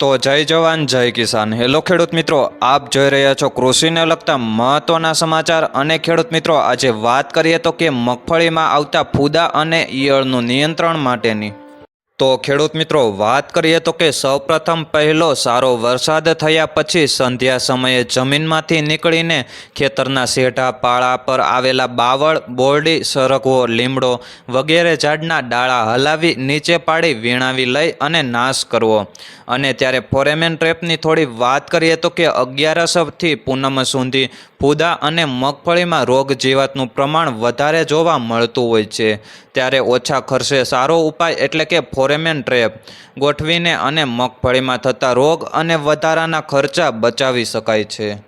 તો જય જવાન, જય કિસાન. હેલો ખેડૂત મિત્રો, આપ જોઈ રહ્યા છો કૃષિને લગતા મહત્વના સમાચાર અને ખેડૂત મિત્રો, આજે વાત કરીએ તો કે મગફળીમાં આવતા ફૂદા અને ઈયળનું નિયંત્રણ માટેની. તો ખેડૂત મિત્રો, વાત કરીએ તો કે સૌપ્રથમ પહેલો સારો વરસાદ થયા પછી સંધ્યા સમયે જમીનમાંથી નીકળીને ખેતરના શેઢા, પાળા પર આવેલા બાવળ, બોરડી, સરગવો, લીમડો વગેરે ઝાડના ડાળા હલાવી નીચે પાડી વીણાવી લઈ અને નાશ કરવો. અને ત્યારે ફોરેમેન ટ્રેપની થોડી વાત કરીએ તો કે અગિયારસથી પૂનમ સુધી ફૂદા અને મગફળીમાં રોગ જીવાતનું પ્રમાણ વધારે જોવા મળતું હોય છે. ત્યારે ઓછા ખર્ચે સારો ઉપાય એટલે કે ફોરેમેન ટ્રેપ ગોઠવીને અને મગફળીમાં થતા રોગ અને વધારાના ખર્ચા બચાવી શકાય છે.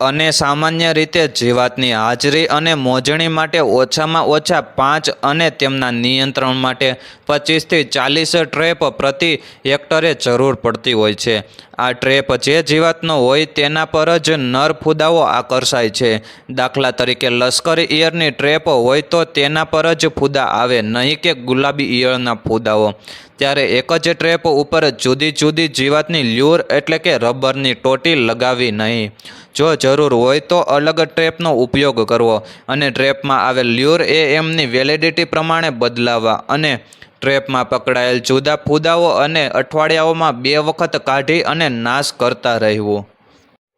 અને સામાન્ય રીતે જીવાતની હાજરી અને મોજણી માટે ઓછામાં ઓછા પાંચ અને તેમના નિયંત્રણ માટે પચીસથી ચાલીસ ટ્રેપ પ્રતિ હેક્ટરે જરૂર પડતી હોય છે. આ ટ્રેપ જે જીવાતનો હોય તેના પર જ નર ફૂદાઓ આકર્ષાય છે. દાખલા તરીકે લશ્કરી ઇયરની ટ્રેપ હોય તો તેના પર જ ફૂદા આવે, નહીં કે ગુલાબી ઈયળના ફૂદાઓ. ત્યારે એક જ ટ્રેપ ઉપર જુદી જુદી જીવાતની લ્યુર એટલે કે રબરની ટોટી લગાવી નહીં. જો જરૂર હોય તો અલગ ટ્રેપનો ઉપયોગ કરવો અને ટ્રેપમાં આવેલ લ્યુર એ એમની વેલિડિટી પ્રમાણે બદલાવવા અને ટ્રેપમાં પકડાયેલ જુદા ફૂદાઓ અને અઠવાડિયાઓમાં બે વખત કાઢી અને નાશ કરતા રહેવું.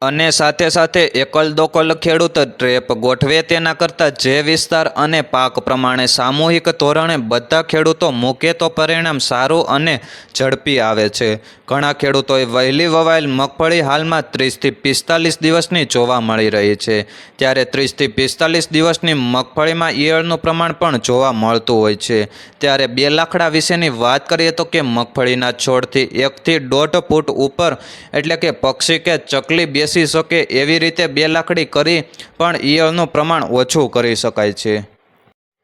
અને સાથે સાથે એકલ દોકલ ખેડૂત ટ્રેપ ગોઠવે તેના કરતાં જે વિસ્તાર અને પાક પ્રમાણે સામૂહિક ધોરણે બધા ખેડૂતો મૂકે તો પરિણામ સારું અને ઝડપી આવે છે. ઘણા ખેડૂતોએ વહેલી વવાયેલ મગફળી હાલમાં ત્રીસથી પિસ્તાલીસ દિવસની જોવા મળી રહી છે. ત્યારે ત્રીસથી પિસ્તાલીસ દિવસની મગફળીમાં ઈયળનું પ્રમાણ પણ જોવા મળતું હોય છે. ત્યારે બે લાખડા વિશેની વાત કરીએ તો કે મગફળીના છોડથી એકથી દોઢ ફૂટ ઉપર એટલે કે પક્ષી કે ચકલી બેસી શકે એવી રીતે બે લાકડી કરી પણ ઈયળનું પ્રમાણ ઓછું કરી શકાય છે.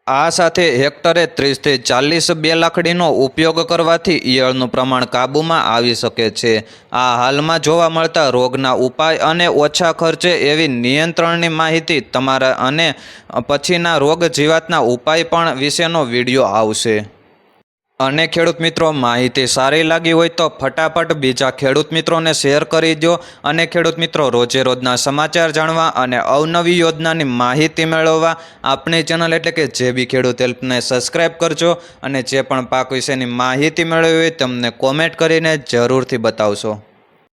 આ સાથે હેક્ટરે ત્રીસથી ચાલીસ બે લાકડીનો ઉપયોગ કરવાથી ઈયળનું પ્રમાણ કાબૂમાં આવી શકે છે. આ હાલમાં જોવા મળતા રોગના ઉપાય અને ઓછા ખર્ચે એવી નિયંત્રણની માહિતી તમારા અને પછીના રોગ જીવાતના ઉપાય પણ વિશેનો વીડિયો આવશે. અને ખેડૂત મિત્રો, માહિતી સારી લાગી હોય તો ફટાફટ બીજા ખેડૂત મિત્રોને શેર કરી દો અને ખેડૂત મિત્રો, રોજે રોજના સમાચાર જાણવા અને અવનવી યોજનાની માહિતી મેળવવા આપણી ચેનલ એટલે કે જે બી ખેડૂત હેલ્પને સબસ્ક્રાઈબ કરજો. અને જે પણ પાક વિશેની માહિતી મેળવી હોય તમને કોમેન્ટ કરીને જરૂરથી બતાવશો.